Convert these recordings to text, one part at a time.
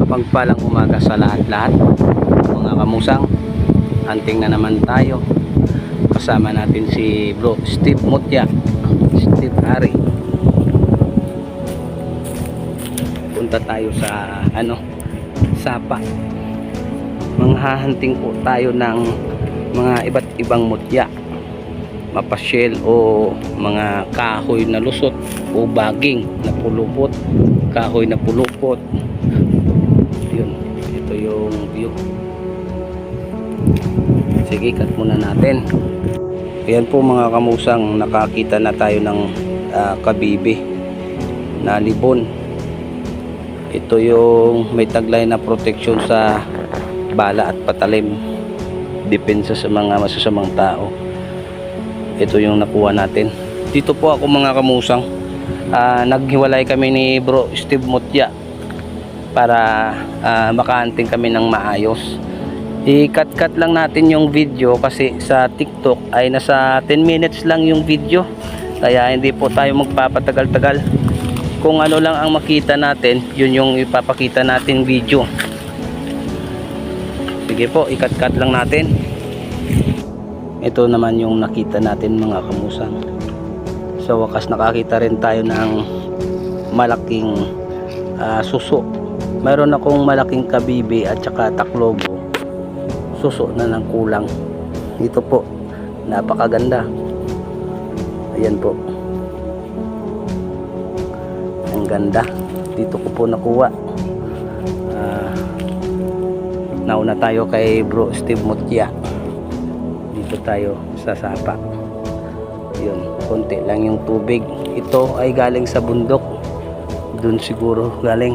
Kapagpalang umaga sa lahat-lahat. Mga kamusang, hunting na naman tayo. Kasama natin si bro Steve Mutya. Steve Ari. Punta tayo sa ano, Sapa. Manghahanting po tayo ng mga iba't ibang mutya mapasyel o mga kahoy na lusot o baging na pulupot. Kahoy na pulupot. Yun ito yung view. Sige cut muna natin. Ayan po mga kamusang nakakita na tayo ng ah, kabibi na libon. Ito yung may taglay na protection sa bala at patalim. Depensa sa mga masasamang tao ito yung nakuha natin. Dito po ako mga kamusang. Ah, naghiwalay kami ni bro Steve Mutya para ah, makaanting kami ng maayos. I-cut-cut lang natin yung video kasi sa TikTok ay nasa 10 minutes lang yung video. Kaya hindi po tayo magpapatagal-tagal. Kung ano lang ang makita natin yun yung ipapakita natin video. Sige po i-cut-cut lang natin ito naman yung nakita natin mga kamusang sa wakas nakakita rin tayo ng malaking ah, suso. Mayroon akong malaking kabibi at saka taklobo suso na ng kulang. Dito po napakaganda. Ayan po. Ang ganda. Dito ko po nakuha. Ah, nauna tayo kay bro Steve Mutya dito tayo sa sapa. Yun konti lang yung tubig. Ito ay galing sa bundok. Dun siguro galing.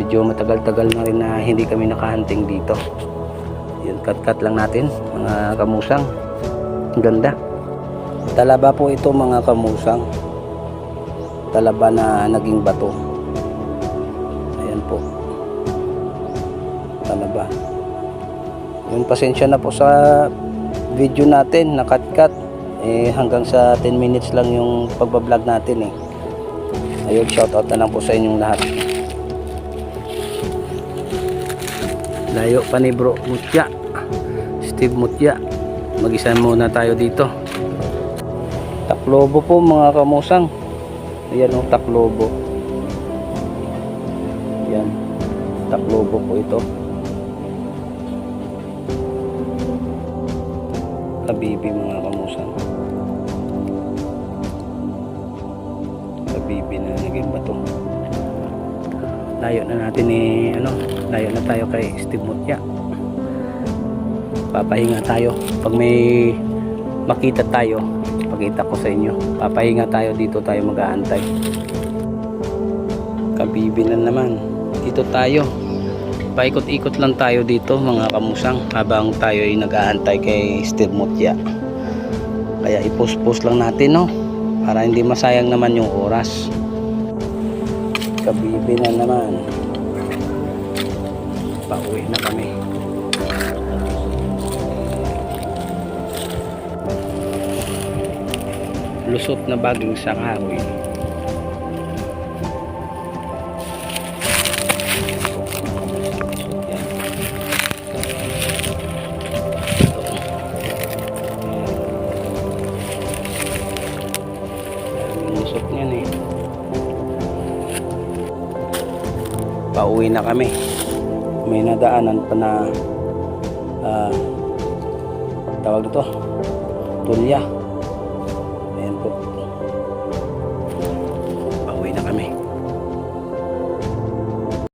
Medyo matagal-tagal na rin na hindi kami nakahunting dito. Yun cut-cut lang natin mga kamusang. Ang ganda. Talaba po ito mga kamusang. Talaba na naging bato. Ayan po. Talaba yung pasensya na po sa video natin na cut cut eh hanggang sa 10 minutes lang yung pagbablog natin eh. Ayun shoutout na lang po sa inyong lahat. Layo pa ni bro Mutya. Steve Mutya. Mag-isa muna tayo dito. Taklobo po mga kamusang. Ayan o taklobo. Yan taklobo po ito kabibi mga kamusang kabibi na. Naging bato. Layo na natin eh ano layo na tayo kay Steve Mutya papahinga tayo. Pag may makita tayo pakita ko sa inyo. Papahinga tayo. Dito tayo mag-aantay. Kabibi na naman. Dito tayo paikot-ikot lang tayo dito mga kamusang habang tayo ay nag-aantay kay Steve Mutya kaya i-post-post lang natin no? Para hindi masayang naman yung oras. Kabibi na naman. Pauwi na kami. Lusot na baging sa kahoy pauwi na kami. May nadaanan pa na ah, tawag ito tulya. Ayan po